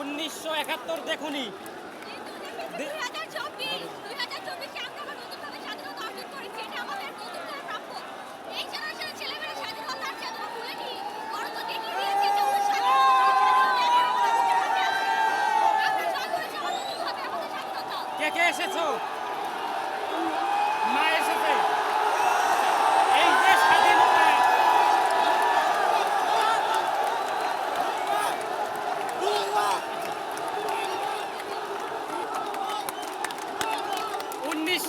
উনিশশো একাত্তর দেখুনি। কিন্তু দেখেছি 2024 2024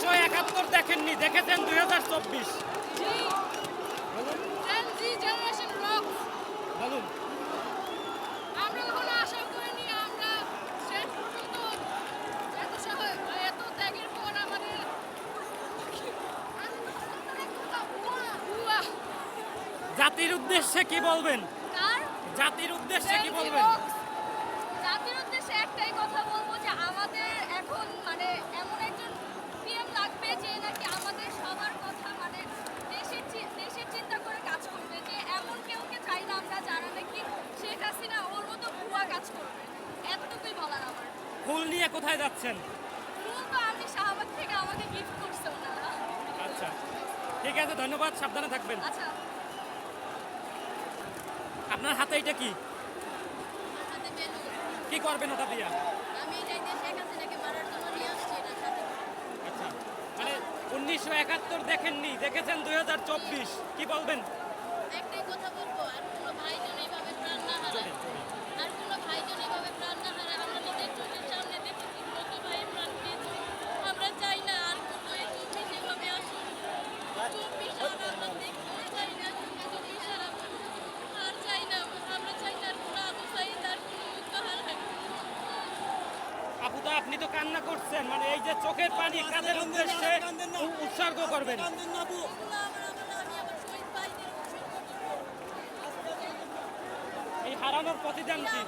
উনিশশো একাত্তর দেখেননি দেখেছেন দুই হাজার চব্বিশ। বলুন। জাতির উদ্দেশ্যে কি বলবেন? জাতির উদ্দেশ্যে কি বলবেন? জাতির উদ্দেশ্যে একটাই কথা বলব যে আমাদের এখন মানে ফুল নিয়ে কোথায় যাচ্ছেন? আচ্ছা ঠিক আছে ধন্যবাদ সাবধানে থাকবেন। আচ্ছা। আপনার হাতে এটা কি? কি করবেন ওটা দিয়া? আচ্ছা মানে উনিশশো একাত্তর দেখেননি দেখেছেন দুই হাজার চব্বিশ। কি বলবেন? আপনি তো কান্না করছেন মানে এই যে চোখের পানি কাদের উদ্দেশ্যে উৎসর্গ করবেন। এই হারানোর প্রতিদান কি?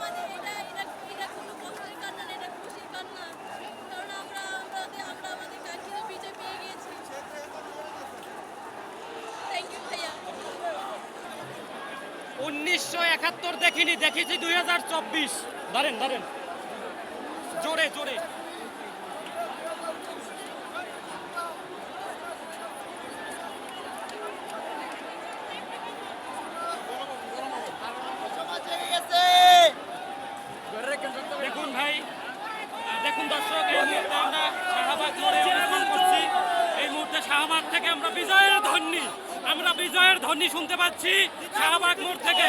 উনিশশো একাত্তর দেখিনি, দেখেছি দুই হাজার চব্বিশ। ধরেন ধরেন। জোরে জোরে। দেখুন ভাই দেখুন দর্শক আমরা শাহবাগ করছি। এই মুহূর্তে শাহবাগ থেকে আমরা বিজয়ের ধ্বনি, আমরা বিজয়ের ধ্বনি শুনতে পাচ্ছি শাহবাগ মোড় থেকে।